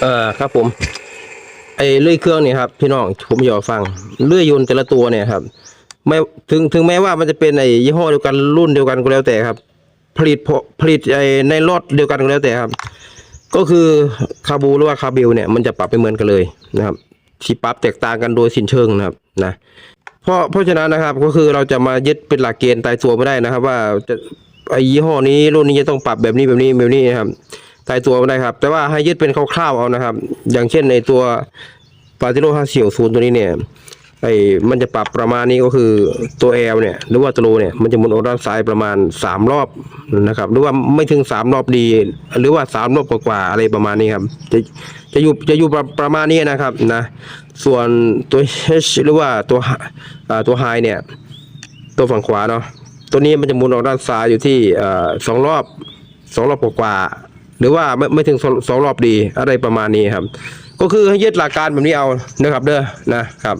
เออ ครับผมไอ้เลื่อยเครื่องเนี่ยครับพี่น้องผมอยากฟังเลื่อยยนต์แต่ละตัวเนี่ยครับไม่ถึงถึงแม้ว่ามันจะเป็นไอ้ยี่ห้อเดียวกันรุ่นเดียวกันก็แล้วแต่ครับ ผลิตพอผลิตไอ้ในรถเดียวกันก็แล้วแต่ครับ ก็คือคาบูหรือว่าคาบิลเนี่ยมันจะปรับไม่เหมือนกันเลยนะครับที่ปรับแตกต่างกันโดยสิ้นเชิงนะครับนะเพราะเพราะฉะนั้นนะครับก็คือเราจะมายึดเป็นหลักเกณฑ์ตายตัวไม่ได้นะครับ ว่าจะไอ้ยี่ห้อนี้รุ่นนี้จะต้องปรับแบบนี้แบบนี้แบบนี้นะครับ ตายตัวไม่ได้ครับ แต่ว่าให้ยึดเป็นคร่าวๆเอานะครับ อย่างเช่นในตัวปาติโลห้าเสี่ยวศูนย์ตัวนี้เนี่ยไอ้มันจะปรับประมาณนี้ก็คือตัว L เนี่ยหรือว่าตัวโลเนี่ยมันจะหมุนออกด้านซ้ายประมาณสามรอบนะครับหรือว่าไม่ถึงสามรอบดี หรือว่าสามรอบกว่าๆอะไรประมาณนี้ครับจะจะอยู่จะอยู่ประประมาณนี้นะครับนะส่วนตัว H หรือว่าตัวอ่าตัว High เนี่ยตัวฝั่งขวาเนาะตัวนี้มันจะหมุนออกด้านซ้ายอยู่ที่อ่อสองรอบสองรอบกว่า หรือว่าไม่ไม่ถึงสองสองรอบดีอะไรประมาณนี้ครับ ก็คือให้ยึดหลักการแบบนี้เอานะครับเด้อนะครับ